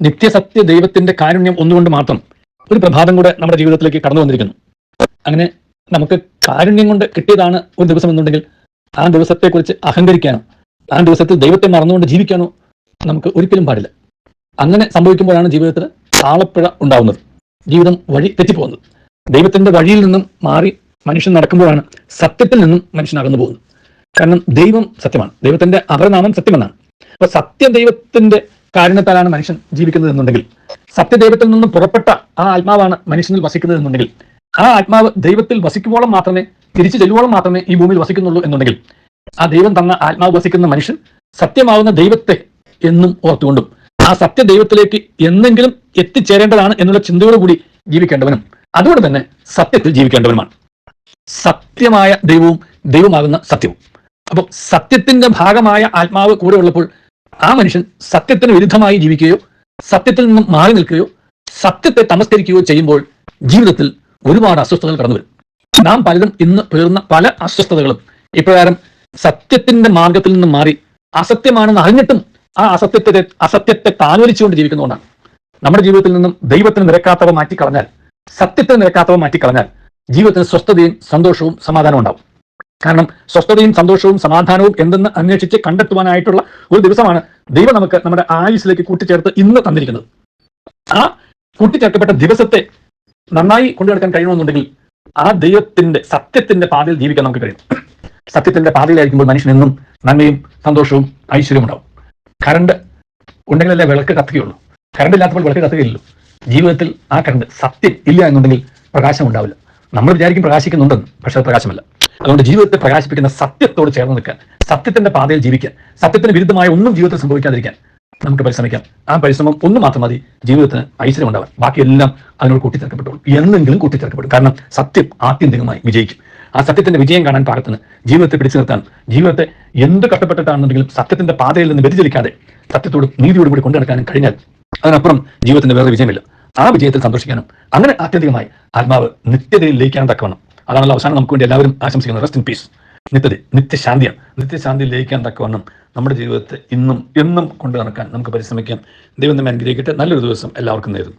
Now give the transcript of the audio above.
നിത്യസത്യ ദൈവത്തിന്റെ കാരുണ്യം ഒന്നുകൊണ്ട് മാത്രം ഒരു പ്രഭാതം കൂടെ നമ്മുടെ ജീവിതത്തിലേക്ക് കടന്നു വന്നിരിക്കുന്നു. അങ്ങനെ നമുക്ക് കാരുണ്യം കൊണ്ട് കിട്ടിയതാണ് ഒരു ദിവസം എന്നുണ്ടെങ്കിൽ ആ ദിവസത്തെക്കുറിച്ച് അഹങ്കരിക്കാനോ ആ ദിവസത്തിൽ ദൈവത്തെ മറന്നുകൊണ്ട് ജീവിക്കാനോ നമുക്ക് ഒരിക്കലും പാടില്ല. അങ്ങനെ സംഭവിക്കുമ്പോഴാണ് ജീവിതത്തിൽ താളപ്പിഴ ഉണ്ടാവുന്നത്. ജീവിതം വഴി തെറ്റിപ്പോകുന്നത്. ദൈവത്തിന്റെ വഴിയിൽ നിന്നും മാറി മനുഷ്യൻ നടക്കുമ്പോഴാണ് സത്യത്തിൽ നിന്നും മനുഷ്യൻ അകന്നു പോകുന്നത്. കാരണം ദൈവം സത്യമാണ്. ദൈവത്തിന്റെ അപരനാമം സത്യമെന്നാണ്. അപ്പൊ സത്യദൈവത്തിന്റെ കാരണത്താലാണ് മനുഷ്യൻ ജീവിക്കുന്നത് എന്നുണ്ടെങ്കിൽ. സത്യദൈവത്തിൽ നിന്നും പുറപ്പെട്ട ആ ആത്മാവാണ് മനുഷ്യനിൽ വസിക്കുന്നത് എന്നുണ്ടെങ്കിൽ. ആ ആത്മാവ് ദൈവത്തിൽ വസിക്കുമ്പോളം മാത്രമേ തിരിച്ചു ചെല്ലുവോളം മാത്രമേ ഈ ഭൂമിയിൽ വസിക്കുന്നുള്ളൂ എന്നുണ്ടെങ്കിൽ. ആ ദൈവം തന്ന ആത്മാവ് വസിക്കുന്ന മനുഷ്യൻ സത്യമാവുന്ന ദൈവത്തെ എന്നും ഓർത്തുകൊണ്ടും ആ സത്യ ദൈവത്തിലേക്ക് എന്നെങ്കിലും എത്തിച്ചേരേണ്ടതാണ് എന്നുള്ള ചിന്തയോടുകൂടി ജീവിക്കേണ്ടവനും അതുകൊണ്ട് തന്നെ സത്യത്തിൽ ജീവിക്കേണ്ടവനുമാണ്. സത്യമായ ദൈവവും ദൈവമാകുന്ന സത്യവും. അപ്പോൾ സത്യത്തിന്റെ ഭാഗമായ ആത്മാവ് കൂടെ ഉള്ളപ്പോൾ ആ മനുഷ്യൻ സത്യത്തിന് വിരുദ്ധമായി ജീവിക്കുകയോ സത്യത്തിൽ നിന്നും മാറി നിൽക്കുകയോ സത്യത്തെ തമസ്കരിക്കുകയോ ചെയ്യുമ്പോൾ ജീവിതത്തിൽ ഒരുപാട് അസ്വസ്ഥതകൾ കടന്നു വരും നാം പലരും ഇന്ന് പേർന്ന പല അസ്വസ്ഥതകളും ഇപ്രകാരം സത്യത്തിന്റെ മാർഗത്തിൽ നിന്ന് മാറി അസത്യമാണെന്ന് അറിഞ്ഞിട്ടും ആ അസത്യത്തെ അസത്യത്തെ താലോലിച്ചുകൊണ്ട് ജീവിക്കുന്നതുകൊണ്ടാണ്. നമ്മുടെ ജീവിതത്തിൽ നിന്നും ദൈവത്തിന് നിരക്കാത്തവ മാറ്റിക്കളഞ്ഞാൽ സത്യത്തിന് നിരക്കാത്തവ മാറ്റിക്കളഞ്ഞാൽ ജീവിതത്തിന് സ്വസ്ഥതയും സന്തോഷവും സമാധാനവും ഉണ്ടാവും. കാരണം സ്വസ്ഥതയും സന്തോഷവും സമാധാനവും എന്തെന്ന് അന്വേഷിച്ച് കണ്ടെത്തുവാനായിട്ടുള്ള ഒരു ദിവസമാണ് ദൈവം നമുക്ക് നമ്മുടെ ആയുസിലേക്ക് കൂട്ടിച്ചേർത്ത് ഇന്ന് തന്നിരിക്കുന്നത്. ആ കൂട്ടിച്ചേർക്കപ്പെട്ട ദിവസത്തെ നന്നായി കൊണ്ടുനടക്കാൻ കഴിയണമെന്നുണ്ടെങ്കിൽ ആ ദൈവത്തിന്റെ സത്യത്തിന്റെ പാതയിൽ ജീവിക്കാൻ നമുക്ക് കഴിയും. സത്യത്തിന്റെ പാതയിലായിരിക്കുമ്പോൾ മനുഷ്യൻ എന്നും നന്മയും സന്തോഷവും ഐശ്വര്യവും ഉണ്ടാവും. കറണ്ട് ഉണ്ടെങ്കിലല്ലേ വിളക്ക് കത്തുകയുള്ളൂ. കറണ്ട് ഇല്ലാത്തപ്പോൾ വിളക്ക് കത്തുകയില്ലല്ലോ. ജീവിതത്തിൽ ആ കറണ്ട് സത്യം ഇല്ല എന്നുണ്ടെങ്കിൽ പ്രകാശം ഉണ്ടാവില്ല. നമ്മൾ വിചാരിക്കും പ്രകാശിക്കുന്നുണ്ടെന്ന് പക്ഷെ അത് പ്രകാശമല്ല. അതുകൊണ്ട് ജീവിതത്തെ പ്രകാശിപ്പിക്കുന്ന സത്യത്തോട് ചേർന്ന് നിൽക്കാൻ സത്യത്തിന്റെ പാതയിൽ ജീവിക്കാൻ സത്യത്തിന് വിരുദ്ധമായ ഒന്നും ജീവിതത്തിൽ സംഭവിക്കാതിരിക്കാൻ നമുക്ക് പരിശ്രമിക്കാം. ആ പരിശ്രമം ഒന്നും മാത്രം മതി ജീവിതത്തിന് ഐശ്വര്യം ഉണ്ടാവാൻ. ബാക്കിയെല്ലാം അതിനോട് കൂട്ടിച്ചേർക്കപ്പെട്ടു എന്നെങ്കിലും കൂട്ടിച്ചേർക്കപ്പെടും. കാരണം സത്യം ആത്യന്തികമായി വിജയിക്കും. ആ സത്യത്തിന്റെ വിജയം കാണാൻ പാകത്തിന് ജീവിതത്തെ പിടിച്ചു നിർത്താൻ ജീവിതത്തെ എന്ത് കഷ്ടപ്പെട്ടിട്ടാണെന്നുണ്ടെങ്കിലും സത്യത്തിന്റെ പാതയിൽ നിന്ന് വ്യതിചലിക്കാതെ സത്യത്തോടും നീതിയോടും കൂടി കൊണ്ടു നടക്കാനും കഴിഞ്ഞാൽ അതിനപ്പുറം ജീവിതത്തിന്റെ വേറെ വിജയമില്ല. ആ വിജയത്തിൽ സന്തോഷിക്കാനും. അങ്ങനെ ആത്യന്തികമായി ആത്മാവ് നിത്യതയിൽ ലയിക്കാനും തക്കവണ്ണം. അതാണല്ലോ അവസാനം നമുക്ക് വേണ്ടി എല്ലാവരും ആശംസിക്കുന്നത് റെസ്റ്റ് ഇൻ പീസ് നിത്യത നിത്യശാന്തിയാണ്. നിത്യശാന്തി ലയിക്കാൻ തക്കവണ്ണം നമ്മുടെ ജീവിതത്തെ ഇന്നും എന്നും കൊണ്ടു നടക്കാൻ നമുക്ക് പരിശ്രമിക്കാം. ദൈവം നമ്മെ അനുഗ്രഹിക്കട്ടെ. നല്ലൊരു ദിവസം എല്ലാവർക്കും നേരുന്നു.